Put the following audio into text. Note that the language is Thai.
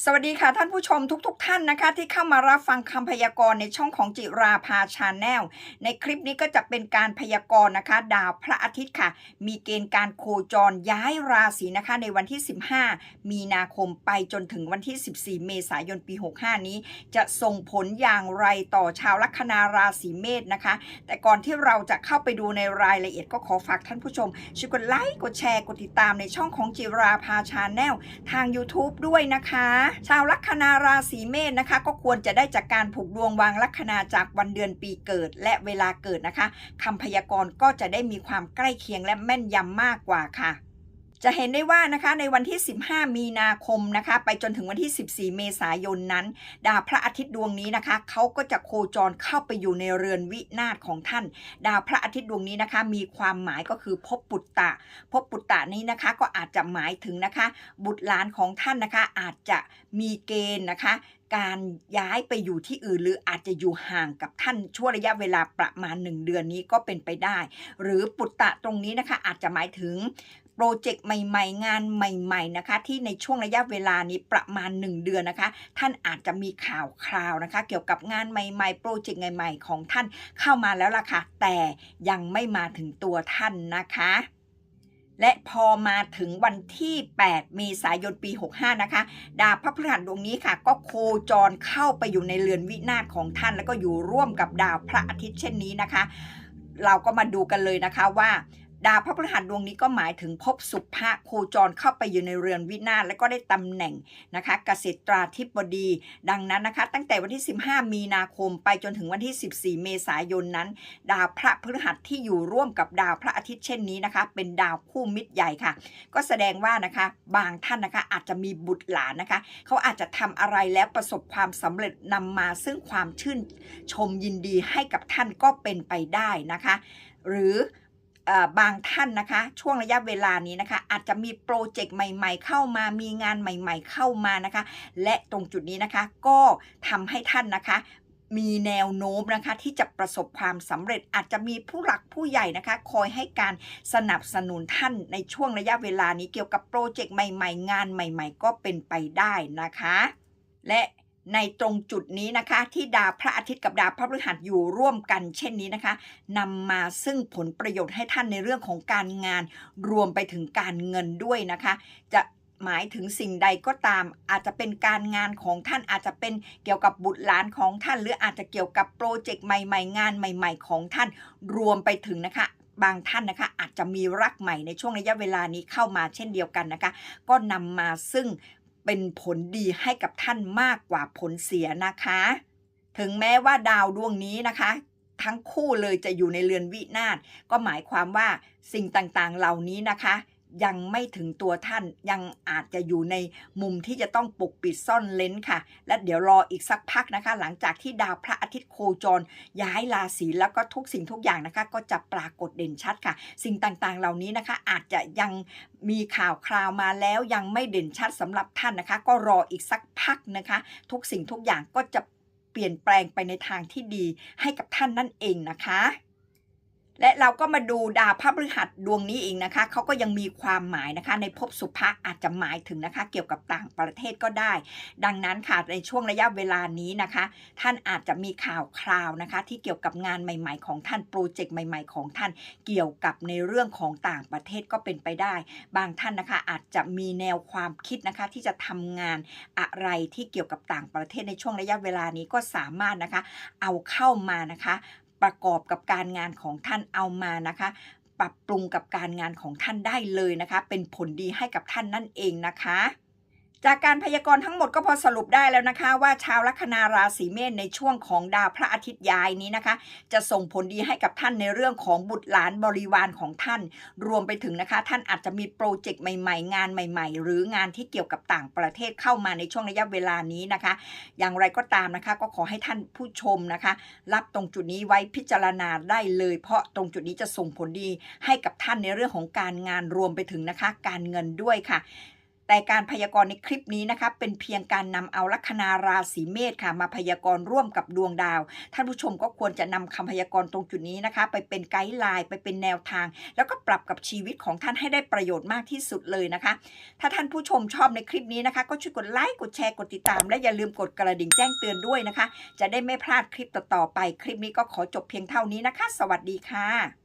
สวัสดีค่ะท่านผู้ชมทุกๆทท่านนะคะ ที่เข้ามารับฟังคำพยากรณ์ในช่องของจิราภาชาแนลในคลิปนี้ก็จะเป็นการพยากรณ์นะคะ ดาวพระอาทิตย์ค่ะ มีเกณฑ์การโคจรย้ายราศีนะคะ ในวันที่ 15 มีนาคมไปจนถึงวันที่ 14 เมษายนปี 65 นี้ จะส่งผลอย่างไรต่อชาวลัคนาราศีเมษนะคะ แต่ก่อนที่เราจะเข้าไปดูในรายละเอียดก็ขอฝากท่านผู้ชมช่วยกดไลค์กดแชร์กดติดตามในช่องของจิราภาชาแนลทาง YouTube ด้วยนะคะชาวลัคนาราศีเมษนะคะ ก็ควรจะได้จากการผูกดวงวางลัคนาจากวันเดือนปีเกิด และเวลาเกิดนะคะคำพยากรณ์ก็จะได้มีความใกล้เคียงและแม่นยำมากกว่าค่ะ จะเห็นได้ว่านะคะในวันที่ 15 มีนาคมนะคะ ไปจนถึงวันที่ 14 เมษายนนั้น ดาวพระอาทิตย์ดวงนี้นะคะเขาก็จะโคจรเข้าไปอยู่ในเรือนวินาศของท่าน ดาวพระอาทิตย์ดวงนี้นะคะ มีความหมายก็คือภพปุตตะภพปุตตะนี้นะคะ ก็อาจจะหมายถึงนะคะ บุตรหลานของท่านนะคะ อาจจะมีเกณฑ์นะคะการย้ายไปอยู่ที่อื่นหรืออาจจะอยู่ห่างกับท่านช่วงระยะเวลาประมาณ 1 เดือนนี้ก็เป็นไปได้ หรือปุตตะตรงนี้นะคะอาจจะหมายถึง โปรเจกต์ใหม่ๆ งานใหม่ๆนะคะ ที่ในช่วงระยะเวลานี้ประมาณ 1 เดือนนะคะ ท่านอาจจะมีข่าวคราวนะคะ เกี่ยวกับงานใหม่ๆ โปรเจกต์ใหม่ๆ ของท่านเข้ามาแล้วล่ะค่ะ แต่ยังไม่มาถึงตัวท่านนะคะและพอมาถึงวันที่ 8 เมษายนปี 65 นะคะ ดาวพระพฤหัสดวงนี้ค่ะ ก็โคจรเข้าไปอยู่ในเรือนวินาศของท่าน แล้วก็อยู่ร่วมกับดาวพระอาทิตย์เช่นนี้นะคะ เราก็มาดูกันเลยนะคะว่า ดาวพระพฤหัสดวงนี้ก็หมายถึงภพสุภะโคจรเข้าไปอยู่ในเรือนวินาศและก็ได้ตำแหน่งนะคะเกษตราธิบดี ดังนั้นนะคะตั้งแต่วันที่ 15 มีนาคมไปจนถึงวันที่ 14 เมษายนนั้น ดาวพระพฤหัสที่อยู่ร่วมกับดาวพระอาทิตย์เช่นนี้นะคะ เป็นดาวคู่มิตรใหญ่ค่ะ ก็แสดงว่านะคะบางท่านนะคะอาจจะมีบุตรหลานนะคะ เขาอาจจะทำอะไรแล้วประสบความสำเร็จนำมาซึ่งความชื่นชมยินดีให้กับท่านก็เป็นไปได้นะคะ หรือ บางท่านนะคะ ช่วงระยะเวลานี้นะคะ อาจจะมีโปรเจกต์ใหม่ ๆ เข้ามามีงานใหม่ ๆ เข้ามานะคะ และตรงจุดนี้นะคะก็ทำให้ท่านนะคะมีแนวโน้มนะคะที่จะประสบความสำเร็จอาจจะมีผู้หลักผู้ใหญ่นะคะ คอยให้การสนับสนุนท่านในช่วงระยะเวลานี้เกี่ยวกับโปรเจกต์ใหม่ ๆ งานใหม่ ๆ ก็เป็นไปได้นะคะ และ ในตรงจุดนี้นะคะ ที่ดาวพระอาทิตย์กับดาวพระพฤหัสอยู่ร่วมกัน เช่นนี้นะคะนำมาซึ่งผลประโยชน์ให้ท่านในเรื่องของการงาน รวมไปถึงการเงินด้วยนะคะ จะหมายถึงสิ่งใดก็ตาม อาจจะเป็นการงานของท่านอาจจะเป็นเกี่ยวกับบุตรหลานของท่าน หรืออาจจะเกี่ยวกับโปรเจกต์ใหม่ ๆ งานใหม่ ๆ ของท่านรวมไปถึงนะคะบางท่านนะคะอาจจะมีรักใหม่ในช่วงระยะเวลานี้เข้ามาเช่นเดียวกันนะคะ ก็นำมาซึ่ง เป็นผลดีให้กับท่านมากกว่าผลเสียนะคะ ถึงแม้ว่าดาวดวงนี้นะคะ ทั้งคู่เลยจะอยู่ในเรือนวินาศก็หมายความว่าสิ่งต่างๆเหล่านี้นะคะ ยังไม่ถึงตัวท่านยังอาจจะอยู่ในมุมที่จะต้องปกปิดซ่อนเลนค่ะ และเดี๋ยวรออีกสักพักนะคะ หลังจากที่ดาวพระอาทิตย์โคจร ย้ายราศีแล้วก็ทุกสิ่งทุกอย่างนะคะ ก็จะปรากฏเด่นชัดค่ะ สิ่งต่างๆ เหล่านี้นะคะ อาจจะยังมีข่าวคราวมาแล้วยังไม่เด่นชัดสำหรับท่านนะคะ ก็รออีกสักพักนะคะ ทุกสิ่งทุกอย่างก็จะเปลี่ยนแปลงไปในทางที่ดีให้กับท่านนั่นเองนะคะ และเราก็มาดูดาวพระพฤหัสดวงนี้เองนะคะ เขาก็ยังมีความหมายนะคะ ในภพสุภะอาจจะหมายถึงนะคะ เกี่ยวกับต่างประเทศก็ได้ ดังนั้นค่ะในช่วงระยะเวลานี้นะคะ ท่านอาจจะมีข่าวคราวนะคะ ที่เกี่ยวกับงานใหม่ ๆ ของท่านโปรเจกต์ใหม่ ๆ ของท่าน เกี่ยวกับในเรื่องของต่างประเทศก็เป็นไปได้ บางท่านนะคะอาจจะมีแนวความคิดนะคะ ที่จะทำงานอะไรที่เกี่ยวกับต่างประเทศในช่วงระยะเวลานี้ก็สามารถนะคะ เอาเข้ามานะคะ ประกอบกับการงานของท่านเอามานะคะ ปรับปรุงกับการงานของท่านได้เลยนะคะ เป็นผลดีให้กับท่านนั่นเองนะคะ จากการพยากรณ์ทั้งหมดก็พอสรุปได้แล้วนะคะ ว่าชาวลัคนาราศีเมษในช่วงของดาวพระอาทิตย์ย้ายนี้นะคะ จะส่งผลดีให้กับท่านในเรื่องของบุตรหลานบริวารของท่าน รวมไปถึงนะคะ ท่านอาจจะมีโปรเจกต์ใหม่ๆ งานใหม่ ๆ หรืองานที่เกี่ยวกับต่างประเทศเข้ามาในช่วงระยะเวลานี้นะคะ อย่างไรก็ตามนะคะ ก็ขอให้ท่านผู้ชมนะคะ รับตรงจุดนี้ไว้พิจารณาได้เลย เพราะตรงจุดนี้จะส่งผลดีให้กับท่านในเรื่องของการงานรวมไปถึงนะคะ การเงินด้วยค่ะ แต่การพยากรณ์ในคลิปนี้นะคะเป็นเพียงการนำเอาลัคนาราศีเมษค่ะมาพยากรณ์ร่วมกับดวงดาว ท่านผู้ชมก็ควรจะนำคำพยากรณ์ตรงจุดนี้นะคะ ไปเป็นไกด์ไลน์ไปเป็นแนวทาง แล้วก็ปรับกับชีวิตของท่านให้ได้ประโยชน์มากที่สุดเลยนะคะ ถ้าท่านผู้ชมชอบในคลิปนี้นะคะ ก็ช่วยกดไลค์กดแชร์กดติดตาม และอย่าลืมกดกระดิ่งแจ้งเตือนด้วยนะคะ จะได้ไม่พลาดคลิปต่อๆไป คลิปนี้ก็ขอจบเพียงเท่านี้นะคะ สวัสดีค่ะ